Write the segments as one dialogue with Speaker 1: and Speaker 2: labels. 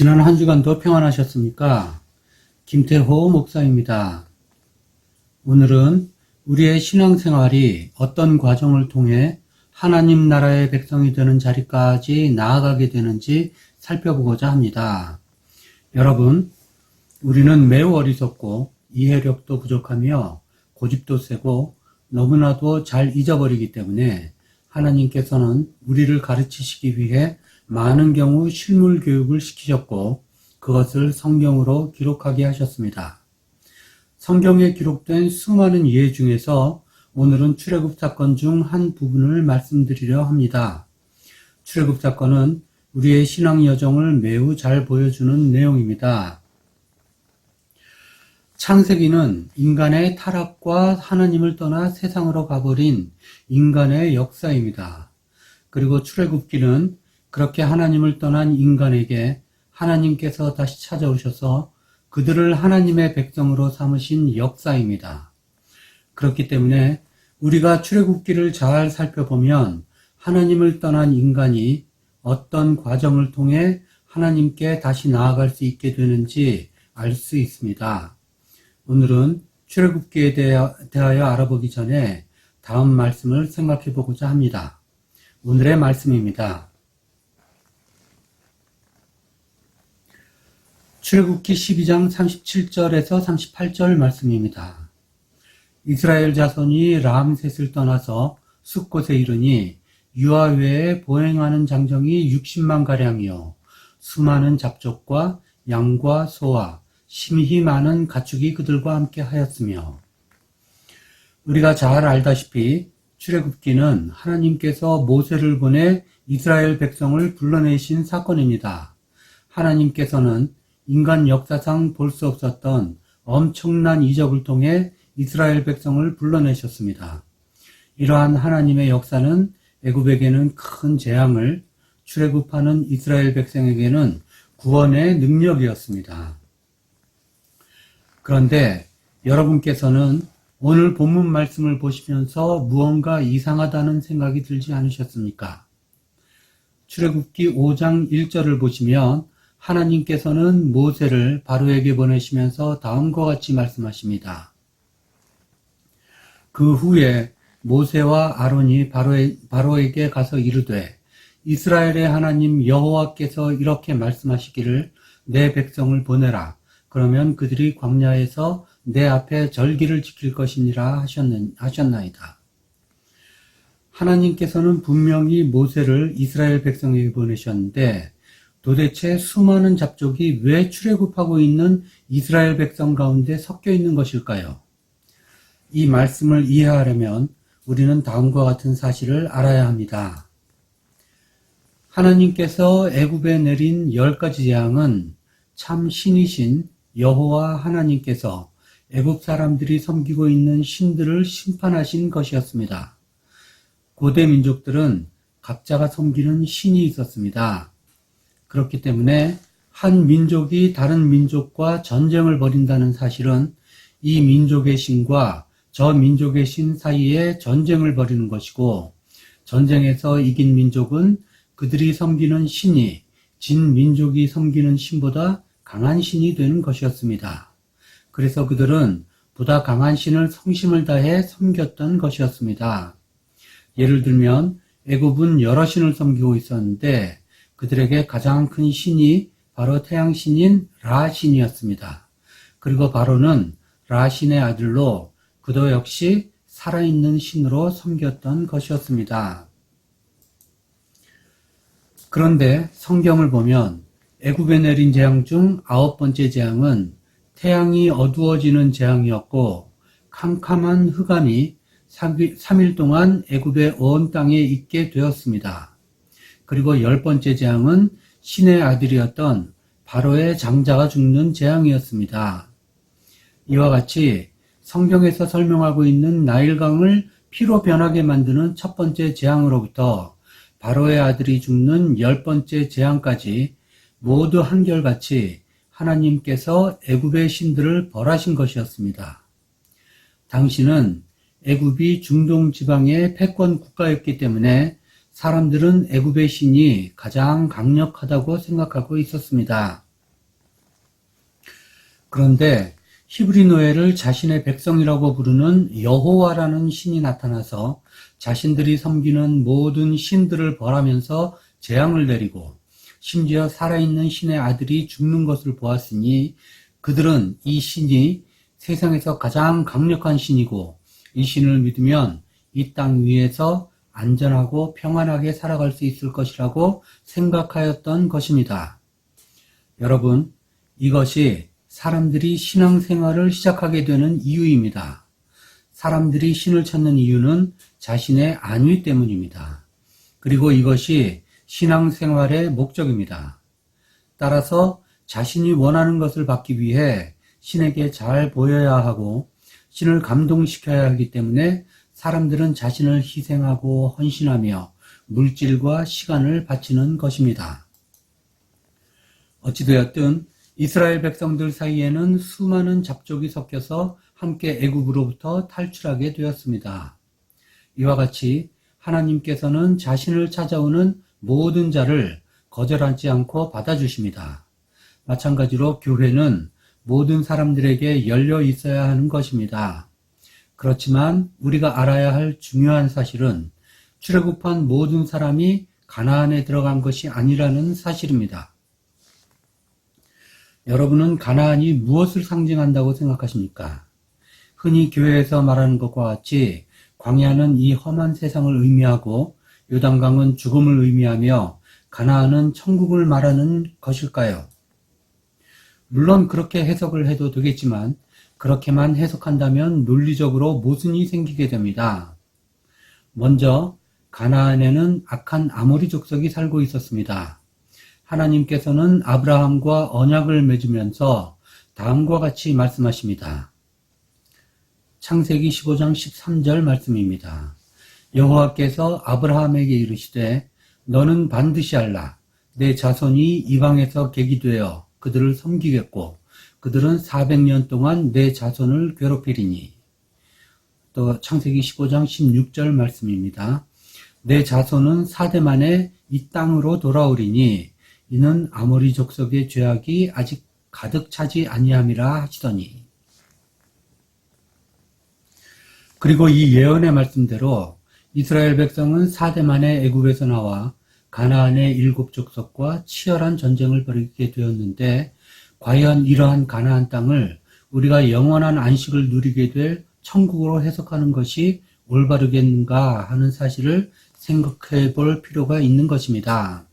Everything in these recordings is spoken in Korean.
Speaker 1: 지난 한 주간도 평안하셨습니까? 김태호 목사입니다. 오늘은 우리의 신앙생활이 어떤 과정을 통해 하나님 나라의 백성이 되는 자리까지 나아가게 되는지 살펴보고자 합니다. 여러분, 우리는 매우 어리석고 이해력도 부족하며 고집도 세고 너무나도 잘 잊어버리기 때문에 하나님께서는 우리를 가르치시기 위해 많은 경우 실물 교육을 시키셨고 그것을 성경으로 기록하게 하셨습니다. 성경에 기록된 수많은 예 중에서 오늘은 출애굽 사건 중 한 부분을 말씀드리려 합니다. 출애굽 사건은 우리의 신앙 여정을 매우 잘 보여주는 내용입니다. 창세기는 인간의 타락과 하나님을 떠나 세상으로 가버린 인간의 역사입니다. 그리고 출애굽기는 그렇게 하나님을 떠난 인간에게 하나님께서 다시 찾아오셔서 그들을 하나님의 백성으로 삼으신 역사입니다. 그렇기 때문에 우리가 출애굽기를 잘 살펴보면 하나님을 떠난 인간이 어떤 과정을 통해 하나님께 다시 나아갈 수 있게 되는지 알 수 있습니다. 오늘은 출애굽기에 대하여 알아보기 전에 다음 말씀을 생각해 보고자 합니다. 오늘의 말씀입니다. 출애굽기 12장 37절에서 38절 말씀입니다. 이스라엘 자손이 람셋을 떠나서 숲곳에 이르니 유아 외에 보행하는 장정이 60만 가량이요 수많은 잡족과 양과 소와 심히 많은 가축이 그들과 함께 하였으며 우리가 잘 알다시피 출애굽기는 하나님께서 모세를 보내 이스라엘 백성을 불러내신 사건입니다. 하나님께서는 인간 역사상 볼 수 없었던 엄청난 이적을 통해 이스라엘 백성을 불러내셨습니다. 이러한 하나님의 역사는 애굽에게는 큰 재앙을 출애굽하는 이스라엘 백성에게는 구원의 능력이었습니다. 그런데 여러분께서는 오늘 본문 말씀을 보시면서 무언가 이상하다는 생각이 들지 않으셨습니까? 출애굽기 5장 1절을 보시면 하나님께서는 모세를 바로에게 보내시면서 다음과 같이 말씀하십니다. 그 후에 모세와 아론이 바로에, 바로에게 가서 이르되 이스라엘의 하나님 여호와께서 이렇게 말씀하시기를 내 백성을 보내라. 그러면 그들이 광야에서 내 앞에 절기를 지킬 것이니라 하셨나이다. 하나님께서는 분명히 모세를 이스라엘 백성에게 보내셨는데 도대체 수많은 잡족이 왜 출애굽하고 있는 이스라엘 백성 가운데 섞여 있는 것일까요? 이 말씀을 이해하려면 우리는 다음과 같은 사실을 알아야 합니다. 하나님께서 애굽에 내린 열 가지 재앙은 참 신이신 여호와 하나님께서 애굽 사람들이 섬기고 있는 신들을 심판하신 것이었습니다. 고대 민족들은 각자가 섬기는 신이 있었습니다. 그렇기 때문에 한 민족이 다른 민족과 전쟁을 벌인다는 사실은 이 민족의 신과 저 민족의 신 사이에 전쟁을 벌이는 것이고 전쟁에서 이긴 민족은 그들이 섬기는 신이 진 민족이 섬기는 신보다 강한 신이 되는 것이었습니다. 그래서 그들은 보다 강한 신을 성심을 다해 섬겼던 것이었습니다. 예를 들면 애굽은 여러 신을 섬기고 있었는데 그들에게 가장 큰 신이 바로 태양 신인 라 신이었습니다. 그리고 바로는 라 신의 아들로 그도 역시 살아있는 신으로 섬겼던 것이었습니다. 그런데 성경을 보면 애굽에 내린 재앙 중 아홉 번째 재앙은 태양이 어두워지는 재앙이었고 캄캄한 흑암이 3일 동안 애굽의 온 땅에 있게 되었습니다. 그리고 열 번째 재앙은 신의 아들이었던 바로의 장자가 죽는 재앙이었습니다. 이와 같이 성경에서 설명하고 있는 나일강을 피로 변하게 만드는 첫 번째 재앙으로부터 바로의 아들이 죽는 열 번째 재앙까지 모두 한결같이 하나님께서 애굽의 신들을 벌하신 것이었습니다. 당시는 애굽이 중동 지방의 패권 국가였기 때문에 사람들은 애굽의 신이 가장 강력하다고 생각하고 있었습니다. 그런데 히브리 노예를 자신의 백성이라고 부르는 여호와라는 신이 나타나서 자신들이 섬기는 모든 신들을 벌하면서 재앙을 내리고 심지어 살아있는 신의 아들이 죽는 것을 보았으니 그들은 이 신이 세상에서 가장 강력한 신이고 이 신을 믿으면 이 땅 위에서 안전하고 평안하게 살아갈 수 있을 것이라고 생각하였던 것입니다. 여러분, 이것이 사람들이 신앙생활을 시작하게 되는 이유입니다. 사람들이 신을 찾는 이유는 자신의 안위 때문입니다. 그리고 이것이 신앙생활의 목적입니다. 따라서 자신이 원하는 것을 받기 위해 신에게 잘 보여야 하고 신을 감동시켜야 하기 때문에 사람들은 자신을 희생하고 헌신하며 물질과 시간을 바치는 것입니다. 어찌되었든 이스라엘 백성들 사이에는 수많은 잡족이 섞여서 함께 애굽으로부터 탈출하게 되었습니다. 이와 같이 하나님께서는 자신을 찾아오는 모든 자를 거절하지 않고 받아주십니다. 마찬가지로 교회는 모든 사람들에게 열려 있어야 하는 것입니다. 그렇지만 우리가 알아야 할 중요한 사실은 출애굽한 모든 사람이 가나안에 들어간 것이 아니라는 사실입니다. 여러분은 가나안이 무엇을 상징한다고 생각하십니까? 흔히 교회에서 말하는 것과 같이 광야는 이 험한 세상을 의미하고 요단강은 죽음을 의미하며 가나안은 천국을 말하는 것일까요? 물론 그렇게 해석을 해도 되겠지만 그렇게만 해석한다면 논리적으로 모순이 생기게 됩니다. 먼저 가나안에는 악한 아모리 족속이 살고 있었습니다. 하나님께서는 아브라함과 언약을 맺으면서 다음과 같이 말씀하십니다. 창세기 15장 13절 말씀입니다. 여호와께서 아브라함에게 이르시되 너는 반드시 알라 내 자손이 이방에서 객이 되어 그들을 섬기겠고 그들은 400년 동안 내 자손을 괴롭히리니 또 창세기 15장 16절 말씀입니다. 내 자손은 사대 만에 이 땅으로 돌아오리니 이는 아모리 족속의 죄악이 아직 가득 차지 아니함이라 하시더니 그리고 이 예언의 말씀대로 이스라엘 백성은 사대 만에 애굽에서 나와 가나안의 일곱 족속과 치열한 전쟁을 벌이게 되었는데 과연 이러한 가나안 땅을 우리가 영원한 안식을 누리게 될 천국으로 해석하는 것이 올바르겠는가 하는 사실을 생각해 볼 필요가 있는 것입니다.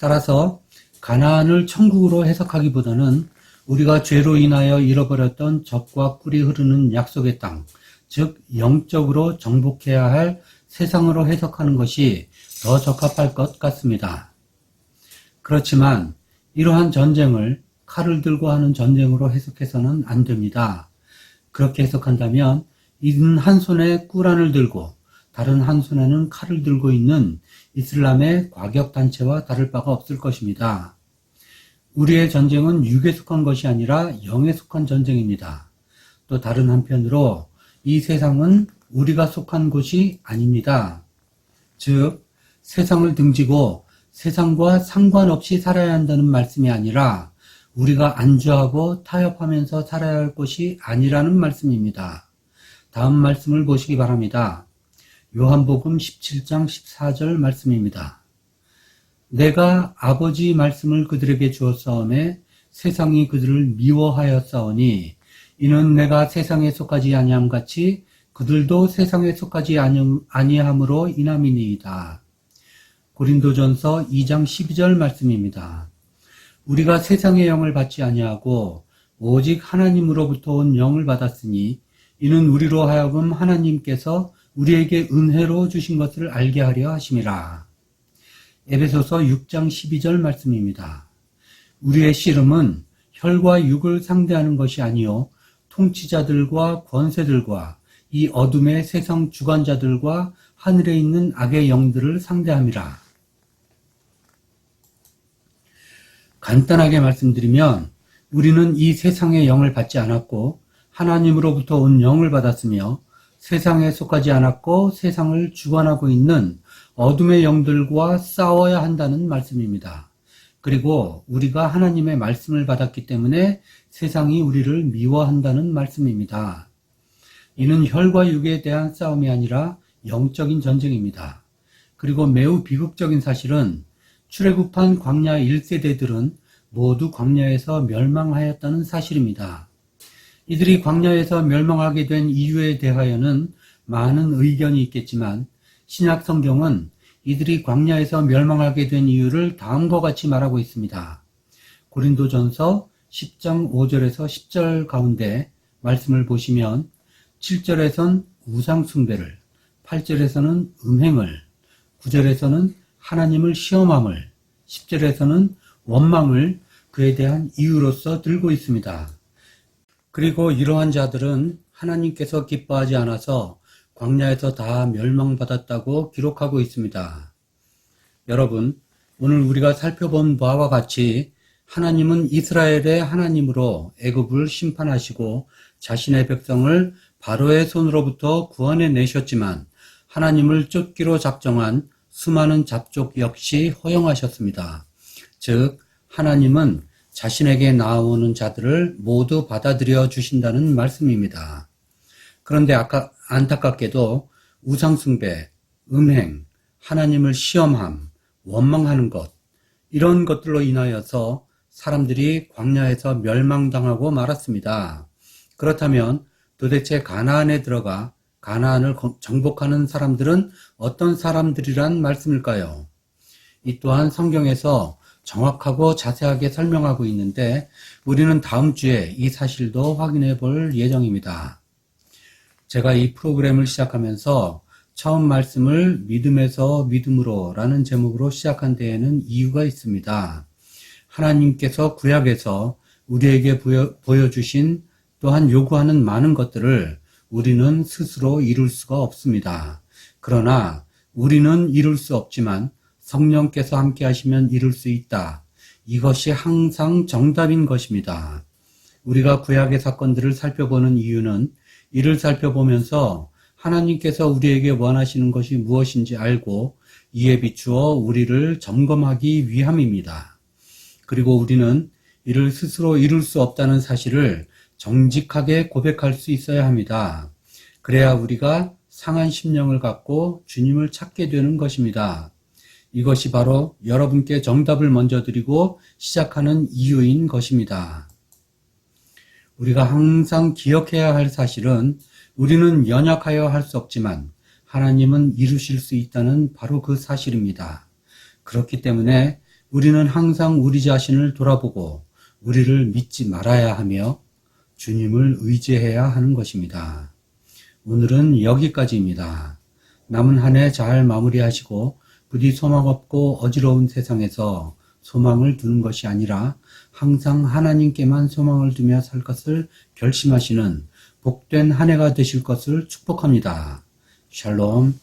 Speaker 1: 따라서 가나안을 천국으로 해석하기보다는 우리가 죄로 인하여 잃어버렸던 적과 꿀이 흐르는 약속의 땅, 즉 영적으로 정복해야 할 세상으로 해석하는 것이 더 적합할 것 같습니다. 그렇지만 이러한 전쟁을 칼을 들고 하는 전쟁으로 해석해서는 안 됩니다. 그렇게 해석한다면 이는 한 손에 꾸란을 들고 다른 한 손에는 칼을 들고 있는 이슬람의 과격단체와 다를 바가 없을 것입니다. 우리의 전쟁은 육에 속한 것이 아니라 영에 속한 전쟁입니다. 또 다른 한편으로 이 세상은 우리가 속한 곳이 아닙니다. 즉, 세상을 등지고 세상과 상관없이 살아야 한다는 말씀이 아니라 우리가 안주하고 타협하면서 살아야 할 곳이 아니라는 말씀입니다. 다음 말씀을 보시기 바랍니다. 요한복음 17장 14절 말씀입니다. 내가 아버지 말씀을 그들에게 주었사오매 세상이 그들을 미워하였사오니 이는 내가 세상에 속하지 아니함 같이 그들도 세상에 속하지 아니함으로 인함이니이다. 고린도전서 2장 12절 말씀입니다. 우리가 세상의 영을 받지 아니하고 오직 하나님으로부터 온 영을 받았으니 이는 우리로 하여금 하나님께서 우리에게 은혜로 주신 것을 알게 하려 하심이라. 에베소서 6장 12절 말씀입니다. 우리의 씨름은 혈과 육을 상대하는 것이 아니요 통치자들과 권세들과 이 어둠의 세상 주관자들과 하늘에 있는 악의 영들을 상대함이라. 간단하게 말씀드리면 우리는 이 세상의 영을 받지 않았고 하나님으로부터 온 영을 받았으며 세상에 속하지 않았고 세상을 주관하고 있는 어둠의 영들과 싸워야 한다는 말씀입니다. 그리고 우리가 하나님의 말씀을 받았기 때문에 세상이 우리를 미워한다는 말씀입니다. 이는 혈과 육에 대한 싸움이 아니라 영적인 전쟁입니다. 그리고 매우 비극적인 사실은 출애굽한 광야 1세대들은 모두 광야에서 멸망하였다는 사실입니다. 이들이 광야에서 멸망하게 된 이유에 대하여는 많은 의견이 있겠지만 신약 성경은 이들이 광야에서 멸망하게 된 이유를 다음과 같이 말하고 있습니다. 고린도전서 10장 5절에서 10절 가운데 말씀을 보시면 7절에선 우상 숭배를, 8절에서는 음행을, 9절에서는 하나님을 시험함을, 10절에서는 원망을 그에 대한 이유로서 들고 있습니다. 그리고 이러한 자들은 하나님께서 기뻐하지 않아서 광야에서 다 멸망받았다고 기록하고 있습니다. 여러분, 오늘 우리가 살펴본 바와 같이 하나님은 이스라엘의 하나님으로 애굽을 심판하시고 자신의 백성을 바로의 손으로부터 구원해 내셨지만 하나님을 쫓기로 작정한 수많은 잡족 역시 허용하셨습니다. 즉 하나님은 자신에게 나오는 자들을 모두 받아들여 주신다는 말씀입니다. 그런데 아까 안타깝게도 우상숭배, 음행, 하나님을 시험함, 원망하는 것 이런 것들로 인하여서 사람들이 광야에서 멸망당하고 말았습니다. 그렇다면 도대체 가나안에 들어가 가나안을 정복하는 사람들은 어떤 사람들이란 말씀일까요? 이 또한 성경에서 정확하고 자세하게 설명하고 있는데 우리는 다음 주에 이 사실도 확인해 볼 예정입니다. 제가 이 프로그램을 시작하면서 처음 말씀을 믿음에서 믿음으로 라는 제목으로 시작한 데에는 이유가 있습니다. 하나님께서 구약에서 우리에게 보여, 주신 또한 요구하는 많은 것들을 우리는 스스로 이룰 수가 없습니다. 그러나 우리는 이룰 수 없지만 성령께서 함께 하시면 이룰 수 있다. 이것이 항상 정답인 것입니다. 우리가 구약의 사건들을 살펴보는 이유는 이를 살펴보면서 하나님께서 우리에게 원하시는 것이 무엇인지 알고 이에 비추어 우리를 점검하기 위함입니다. 그리고 우리는 이를 스스로 이룰 수 없다는 사실을 정직하게 고백할 수 있어야 합니다. 그래야 우리가 상한 심령을 갖고 주님을 찾게 되는 것입니다. 이것이 바로 여러분께 정답을 먼저 드리고 시작하는 이유인 것입니다. 우리가 항상 기억해야 할 사실은 우리는 연약하여 할 수 없지만 하나님은 이루실 수 있다는 바로 그 사실입니다. 그렇기 때문에 우리는 항상 우리 자신을 돌아보고 우리를 믿지 말아야 하며 주님을 의지해야 하는 것입니다. 오늘은 여기까지입니다. 남은 한 해 잘 마무리하시고 부디 소망 없고 어지러운 세상에서 소망을 두는 것이 아니라 항상 하나님께만 소망을 두며 살 것을 결심하시는 복된 한 해가 되실 것을 축복합니다. 샬롬.